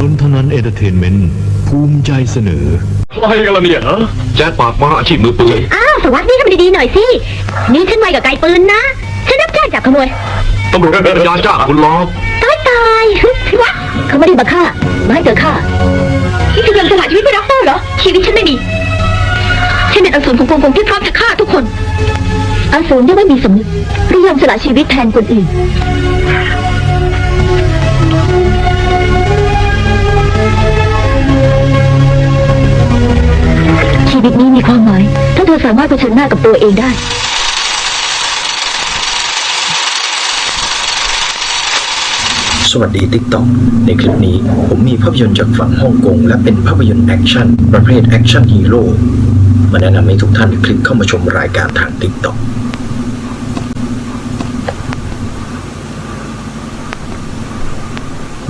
นนทนันเอเตอร์เทนเมนต์ภูมิใจเสนอ อะไรกันล่ะเนี่ยฮะแจ๊ดปากมาอาชีพมือปืนอ้าวสวัสดีทำดีๆหน่อยสิ นี่ฉันไวกับไกลปืนนะ ฉันรับจ้างจับขโมยตำรวจไม่มีปัญญาจ้างคุณหรอกตายตายๆวะเขาไม่ได้มาฆ่ามาให้เธอฆ่านี่คือยอมสละชีวิตเพื่อด็อกเตอร์เหรอ ชีวิตฉันไม่มี ฉันเป็นอสูรของกงกงที่พร้อมจะฆ่าทุกคน อสูรที่ไม่มีสำนึกหรือยอมสละชีวิตแทนคนอื่น ตัวเองได้ สวัสดีติ๊กต็อกในคลิปนี้ผมมีภาพยนตร์จากฝั่งฮ่องกง และเป็นภาพยนตร์แอคชั่น ประเภทแอคชั่นฮีโร่มาแนะนำให้ทุกท่านคลิกเข้ามาชมรายการทางติ๊กต็อก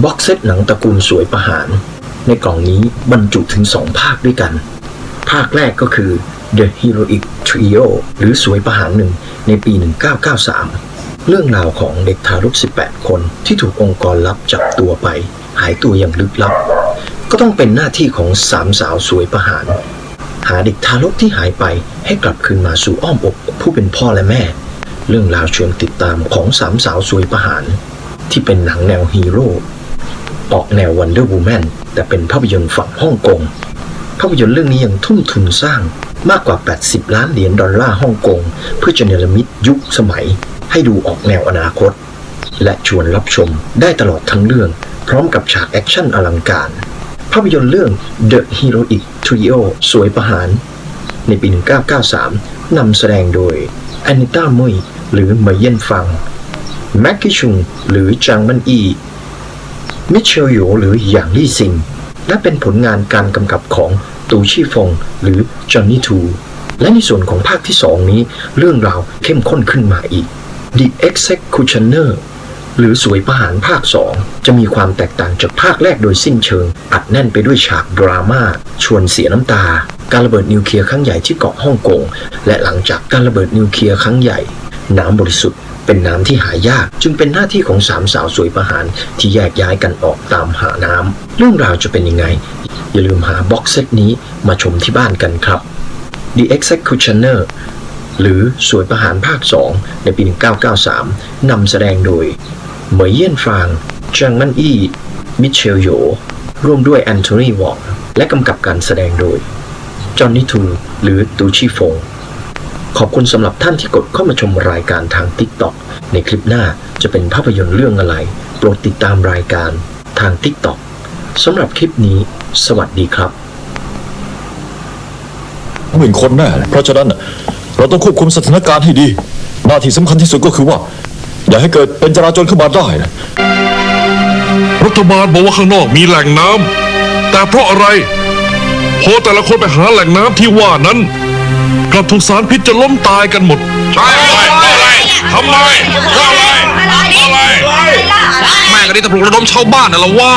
บ็อกเซตหนังตระกูลสวยประหาร ในกล่องนี้บรรจุถึง2ภาคด้วยกัน ภาคแรกก็คือ The Heroic Trio หรือสวยประหารหนึ่งในปี 1993 เรื่องราวของเด็กทารก 18 คนที่ถูกองค์กรลับจับตัวไป หายตัวอย่างลึกลับ ก็ต้องเป็นหน้าที่ของสามสาวสวยประหาร หาเด็กทารกที่หายไปให้กลับคืนมาสู่อ้อมอกผู้เป็นพ่อและแม่ เรื่องราวชวนติดตามของสามสาวสวยประหาร ที่เป็นหนังแนวฮีโร่ออกแนววันเดอร์วูแมนแต่เป็นภาพยนตร์ฝั่งฮ่องกงภาพยนตร์เรื่องนี้ยังทุ่มทุนสร้าง มากกว่า 80 ล้านเหรียญดอลลาร์ฮ่องกง เพื่อจะเนรมิตยุคสมัย ให้ดูออกแนวอนาคต และชวนรับชมได้ตลอดทั้งเรื่อง พร้อมกับฉากแอคชั่นอลังการ ภาพยนตร์เรื่อง The Heroic Trio สวยประหาร ในปี 1993 นำแสดงโดยแอนิต้ามุยหรือเมยเยนฟัง แม็กกี้ชุง หรือจางมันอี มิเชลโยหรือหยางลี่ซิง และเป็นผลงานการกำกับของ ตูชี่ฟงหรือจอห์นนี่ทูและในส่วนของภาคที่สองนี้ เรื่องราวเข้มข้นขึ้นมาอีก The Executioner หรือสวยประหารภาค 2 จะมีความแตกต่างจากภาคแรกโดยสิ้นเชิง อัดแน่นไปด้วยฉากดราม่าชวนเสียน้ำตา การระเบิดนิวเคลียร์ครั้งใหญ่ที่เกาะฮ่องกง และหลังจากการระเบิดนิวเคลียร์ครั้งใหญ่ น้ำบริสุทธิ์เป็นน้ำที่หายาก จึงเป็นหน้าที่ของสามสาวสวยประหารที่แยกย้ายกันออกตามหาน้ำเรื่องราวจะเป็นยังไง อย่าลืมหาบ็อกเซตนี้มาชมที่บ้านกันครับ The Executioner หรือสวยประหารภาค 2 ในปี 1993 นำแสดงโดย เหมยเยี่ยนฟางจางมันอี้ มิเชลโย ร่วมด้วยแอนโทนีวองและกำกับการแสดงโดย จอห์นนี่ทู หรือตูชิฟง ขอบคุณสำหรับท่านที่กดเข้ามาชมรายการทาง TikTok ในคลิปหน้าจะเป็นภาพยนตร์เรื่องอะไร โปรดติดตามรายการทาง TikTok สำหรับคลิปนี้ สวัสดีครับ หมื่นคนแน่เพราะฉะนั้นน่ะเราต้องควบคุมสถานการณ์ให้ดี หน้าที่สำคัญที่สุดก็คือว่า อย่าให้เกิดเป็นจราจรขึ้นมาได้นะรัฐบาลบอกว่าข้างนอกมีแหล่งน้ำแต่เพราะอะไรพอแต่ละคนไปหาแหล่งน้ำที่ว่านั้นกลับถูกสารพิษจะล้มตายกันหมด ใช่อะไรทำไมอะไรอะไรแม่ก็ได้ตะปลุกระดมชาวบ้านน่ะละว่า